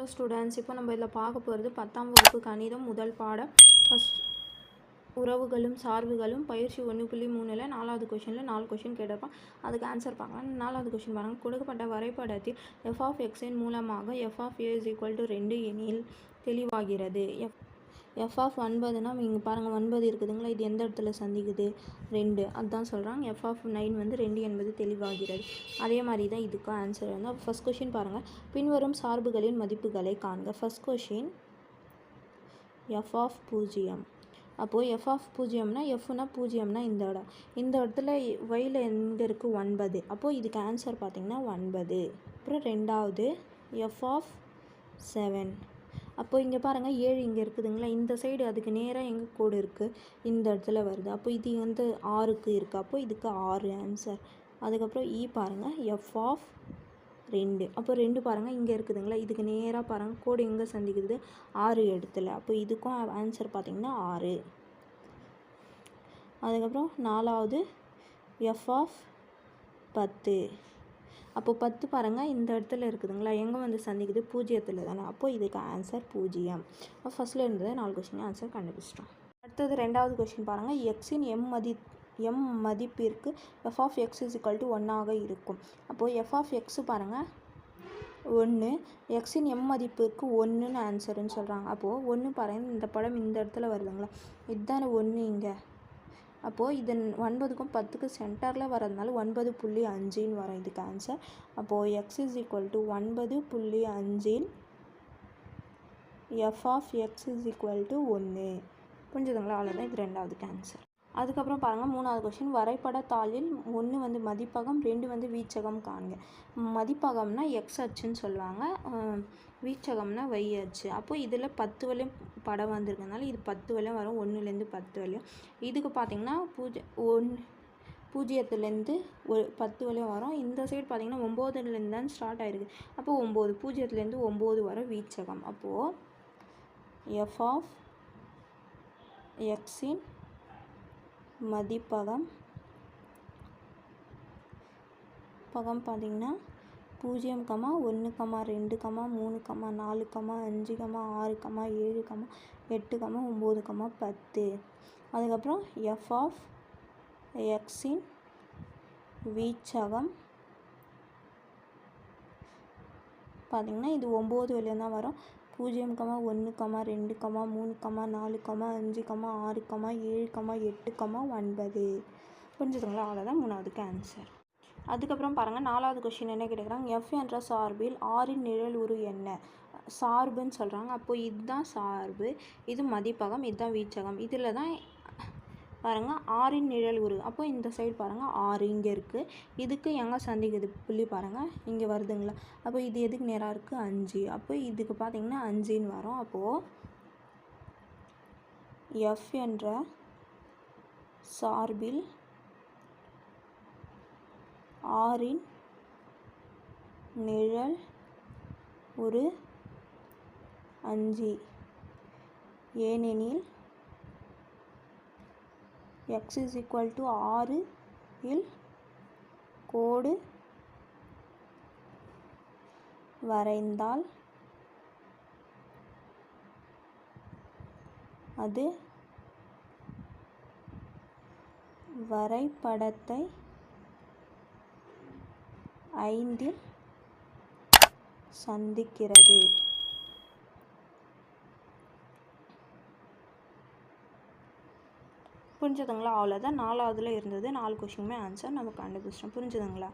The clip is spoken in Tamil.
ஹலோ ஸ்டூடெண்ட்ஸ் இப்போ நம்ம இதில் பார்க்க போகிறது பத்தாம் வகுப்பு கணிதம் முதல் பாடம். ஃபஸ்ட் உறவுகளும் சார்புகளும் பயிற்சி ஒன்று புள்ளி மூணில் நாலாவது கொஷனில் நாலு கொஷின் கேட்டிருப்பான். அதுக்கு ஆன்சர் பார்க்கலாம். நாலாவது கொஷின் பாருங்கள் கொடுக்கப்பட்ட வரைபடத்தில் எஃப் ஆஃப் எக்ஸின் மூலமாக F of A is equal to ரெண்டு எனில் தெளிவாகிறது. எஃப் எஃப் ஆஃப் ஒன்பதுனா இங்கே பாருங்கள் ஒன்பது இருக்குதுங்களா? இது எந்த இடத்துல சந்திக்குது? ரெண்டு. அதுதான் சொல்கிறாங்க எஃப் ஆஃப் நைன் வந்து ரெண்டு என்பது தெளிவாகிறது. அதே மாதிரி தான் இதுக்கும் ஆன்சர் வந்து. ஃபஸ்ட் கொஷின் பாருங்கள் பின்வரும் சார்புகளின் மதிப்புகளை காண்க. ஃபஸ்ட் கொஷின் எஃப் ஆஃப் பூஜ்ஜியம். அப்போது எஃப் ஆஃப் பூஜ்ஜியம்னா எஃப்னா பூஜ்ஜியம்னா இந்த இடம். இந்த இடத்துல ஒயில் எங்கே இருக்குது ஒன்பது. அப்போது இதுக்கு ஆன்சர் பார்த்திங்கன்னா ஒன்பது. அப்புறம் ரெண்டாவது எஃப் ஆஃப் செவன் அப்போது இங்கே பாருங்கள் ஏழு இங்கே இருக்குதுங்களா? இந்த சைடு அதுக்கு நேராக எங்கே கோடு இருக்குது இந்த இடத்துல வருது. அப்போ இது வந்து ஆறுக்கு இருக்குது அப்போ இதுக்கு ஆறு ஆன்சர் அதுக்கப்புறம் e இ பாருங்கள் எஃப் ஆஃப் ரெண்டு. அப்போ ரெண்டு பாருங்கள் இங்கே இருக்குதுங்களா? இதுக்கு நேராக பாருங்கள் கோடு எங்கே சந்திக்குது? ஆறு இடத்துல. அப்போ இதுக்கும் ஆன்சர் பார்த்திங்கன்னா ஆறு. அதுக்கப்புறம் நாலாவது எஃப் ஆஃப் பத்து. அப்போது பத்து பாருங்கள் இந்த இடத்துல இருக்குதுங்களா? எங்கே வந்து சந்திக்குது? பூஜ்ஜியத்தில் தானே. அப்போது இதுக்கு ஆன்சர் பூஜ்ஜியம் ஃபஸ்ட்டில் இருந்தது நாலு கொஷின் ஆன்சர் கண்டுபிடிச்சிட்டோம். அடுத்தது ரெண்டாவது கொஷின் பாருங்கள் எக்ஸின் எம் மதி எம் மதிப்பிற்கு f of x is equal to ஒன்றாக இருக்கும். அப்போது எஃப் ஆஃப் எக்ஸு பாருங்கள் ஒன்று எக்ஸின் எம் மதிப்புக்கு ஒன்றுன்னு ஆன்சருன்னு சொல்கிறாங்க அப்போது ஒன்று பாருங்கள் இந்த படம் இந்த இடத்துல வருதுங்களா? இதுதானே ஒன்று இங்கே. அப்போது இது ஒன்பதுக்கும் பத்துக்கும் சென்டரில் வரதுனால ஒன்பது புள்ளி அஞ்சுன்னு வரும் இதுக்கு ஆன்சர் அப்போது எக்ஸ் இஸ் ஈக்குவல் டு ஒன்பது புள்ளி அஞ்சின் f of x is equal to ஒன்று புரிஞ்சுதுங்களா? அவ்வளோதான் இது ரெண்டாவது ஆன்சர் அதுக்கப்புறம் பாருங்கள் மூணாவது கொஷின் வரைபட தாளில் ஒன்று வந்து மதிப்பகம் ரெண்டு வந்து வீச்சகம் காணுங்க மதிப்பகம்னா எக்ஸ் அச்சுன்னு சொல்லுவாங்க. வீச்சகம்னா வை அச்சு. அப்போது இதில் பத்து வரையும் படம் வந்திருக்கனால இது பத்து வரையும் வரும். ஒன்றுலேருந்து பத்து வரையும் இதுக்கு பார்த்தீங்கன்னா பூஜை ஒன் பூஜ்ஜியத்துலேருந்து ஒரு பத்து வரையும் வரும். இந்த சைடு பார்த்திங்கன்னா ஒம்போதுலேருந்து தான் ஸ்டார்ட் ஆகிருக்கு அப்போ ஒம்பது பூஜ்ஜியத்துலேருந்து ஒம்பது வரும் வீச்சகம். அப்போது எஃப் ஆஃப் எக்ஸின் மதிப்பகம். பகம் பார்த்திங்கன்னா பூஜ்ஜியம் கமா ஒன்று கமா ரெண்டு கமா மூணு கமா நாலு கமா அஞ்சு கமா ஆறு கமா ஏழு கமா எட்டு கமா ஒம்பது கமா பத்து. அதுக்கப்புறம் எஃப் ஆஃப் எக்ஸின் வீச்சகம். பார்த்திங்கன்னா இது ஒம்பது வழியாக தான் வரும். பூஜ்ஜியம் கமா ஒன்று கமா ரெண்டு கமா மூணு கமா நாலு கமா அஞ்சு கமா ஆறு கமா ஏழு கமா எட்டு கமா ஒன்பது. புரிஞ்சுதுங்களா? அவ்வளோதான் மூணாவதுக்கு ஆன்சர் அதுக்கப்புறம் பாருங்கள் நாலாவது கொஷின் என்ன கேட்குறாங்க எஃப் என்ற சார்பில் ஆறின் நிழல் உரு என்ன? சார்புன்னு சொல்கிறாங்க அப்போது இதுதான் சார்பு இது மதிப்பகம் இதுதான் வீச்சகம். இதில் தான் பாருங்கள் ஆறின் நிழல் உரு அப்போ இந்த சைடு பாருங்கள் ஆறு இங்கே இருக்குது இதுக்கு எங்கே சந்திக்குது? புள்ளி பாருங்கள் இங்கே வருதுங்களா? அப்போ இது எதுக்கு நேராக இருக்குது அஞ்சு. அப்போ இதுக்கு பார்த்திங்கன்னா அஞ்சுன்னு வரும். அப்போது எஃப் என்ற சார்பில் ஆறின் நிழல் ஒரு அஞ்சு. ஏனெனில் எக்ஸ் இஸ் ஈக்குவல் டு ஆறு இல் கோடு வரைந்தால் அது வரைபடத்தை ஐந்தில் சந்திக்கிறது. புரிஞ்சுதுங்களா? அவ்வளோதான் நாலாவதுல இருந்தது. நாலு கொஷினுமே ஆன்சர் நம்ம கண்டுபிடிச்சிட்டோம். புரிஞ்சுதுங்களா?